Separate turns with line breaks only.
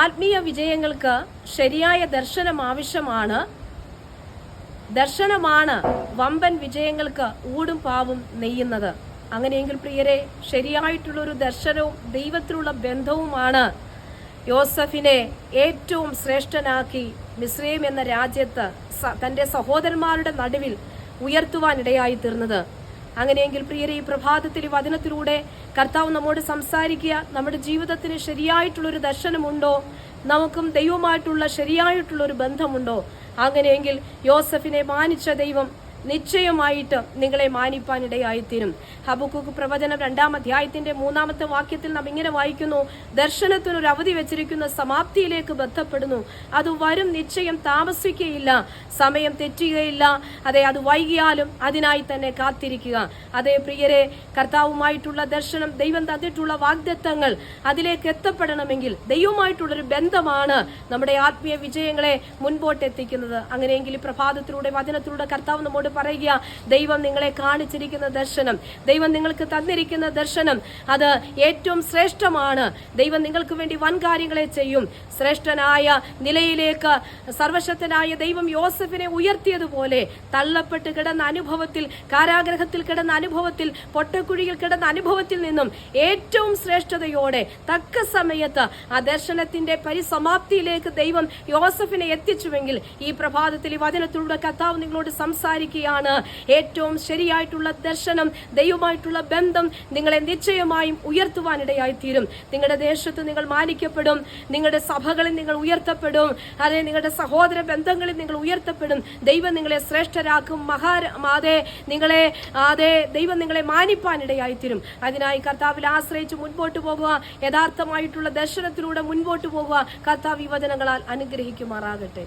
ആത്മീയ വിജയങ്ങൾക്ക് ശരിയായ ദർശനം ആവശ്യമാണ്. ദർശനമാണ് വമ്പൻ വിജയങ്ങൾക്ക് ഊടും പാവും നെയ്യുന്നത്. അങ്ങനെയെങ്കിൽ പ്രിയരെ ശരിയായിട്ടുള്ള ഒരു ദർശനവും ദൈവത്തിലുള്ള ബന്ധവുമാണ് യോസഫിനെ ഏറ്റവും ശ്രേഷ്ഠനാക്കി മിസ്രൈം എന്ന രാജ്യത്ത് തന്റെ സഹോദരന്മാരുടെ നടുവിൽ ഉയർത്തുവാനിടയായി തീർന്നത്. അങ്ങനെയെങ്കിൽ പ്രിയരെ ഈ പ്രഭാതത്തിൽ ഈ വചനത്തിലൂടെ കർത്താവ് നമ്മോട് സംസാരിക്കുക. നമ്മുടെ ജീവിതത്തിന് ശരിയായിട്ടുള്ള ഒരു ദർശനമുണ്ടോ? നമുക്കും ദൈവമായിട്ടുള്ള ശരിയായിട്ടുള്ള ഒരു ബന്ധമുണ്ടോ? അങ്ങനെയെങ്കിൽ യോസഫിനെ മാനിച്ച ദൈവം നിശ്ചയമായിട്ട് നിങ്ങളെ മാനിപ്പാനിടയായിത്തീരും. ഹബുക്കുക്ക് പ്രവചനം രണ്ടാം അധ്യായത്തിന്റെ മൂന്നാമത്തെ വാക്യത്തിൽ നാം ഇങ്ങനെ വായിക്കുന്നു. ദർശനത്തിന് ഒരു അവധി വെച്ചിരിക്കുന്ന സമാപ്തിയിലേക്ക് ബന്ധപ്പെടുന്നു. അത് വരും നിശ്ചയം താമസിക്കുകയില്ല സമയം തെറ്റുകയില്ല. അതെ അത് വൈകിയാലും അതിനായി തന്നെ കാത്തിരിക്കുക. അതേ പ്രിയരെ കർത്താവുമായിട്ടുള്ള ദർശനം ദൈവം തന്നിട്ടുള്ള വാഗ്ദത്തങ്ങൾ അതിലേക്ക് എത്തപ്പെടണമെങ്കിൽ ദൈവമായിട്ടുള്ളൊരു ബന്ധമാണ് നമ്മുടെ ആത്മീയ വിജയങ്ങളെ മുൻപോട്ട് എത്തിക്കുന്നത് അങ്ങനെയെങ്കിൽ പ്രഭാതത്തിലൂടെ വചനത്തിലൂടെ കർത്താവ് നമ്മോട് പറയുക ദൈവം നിങ്ങളെ കാണിച്ചിരിക്കുന്ന ദർശനം ദൈവം നിങ്ങൾക്ക് തന്നിരിക്കുന്ന ദർശനം അത് ഏറ്റവും ശ്രേഷ്ഠമാണ്. ദൈവം നിങ്ങൾക്ക് വേണ്ടി വൻ കാര്യങ്ങളെ ചെയ്യും. ശ്രേഷ്ഠനായ നിലയിലേക്ക് സർവശക്തനായ ദൈവം യോസഫിനെ ഉയർത്തിയതുപോലെ തള്ളപ്പെട്ട് കിടന്ന അനുഭവത്തിൽ കാരാഗ്രഹത്തിൽ കിടന്ന അനുഭവത്തിൽ പൊട്ടക്കുഴിയിൽ കിടന്ന അനുഭവത്തിൽ നിന്നും ഏറ്റവും ശ്രേഷ്ഠതയോടെ തക്ക സമയത്ത് ആ ദർശനത്തിന്റെ പരിസമാപ്തിയിലേക്ക് ദൈവം യോസഫിനെ എത്തിച്ചുവെങ്കിൽ ഈ പ്രഭാതത്തിൽ ഈ വചനത്തിലൂടെ കർത്താവ് നിങ്ങളോട് സംസാരിക്കുകയാണ് ഏറ്റവും ശരിയായിട്ടുള്ള ദർശനം ദൈവമായിട്ടുള്ള ബന്ധം നിങ്ങളെ നിശ്ചയമായും ഉയർത്തുവാനിടയായി തീരും നിങ്ങളുടെ ദേശത്ത് നിങ്ങൾ മാനിക്കപ്പെടും നിങ്ങളുടെ സഭകളിൽ നിങ്ങൾ ഉയർത്തപ്പെടും അതെ നിങ്ങളുടെ സഹോദര ബന്ധങ്ങളിൽ നിങ്ങൾ ഉയർത്തപ്പെടും. ദൈവം നിങ്ങളെ ശ്രേഷ്ഠരാക്കും മഹാ അതെ നിങ്ങളെ അതെ ദൈവം നിങ്ങളെ മാനിപ്പാനിടയായി തീരും അതിനായി കർത്താവിൽ ആശ്രയിച്ച് മുൻപോട്ട് പോകുക യഥാർത്ഥമായിട്ടുള്ള ദർശനത്തിലൂടെ മുൻപോട്ട് പോകുക കർത്താവ് യുവജനങ്ങളാൽ അനുഗ്രഹിക്കുമാറാകട്ടെ.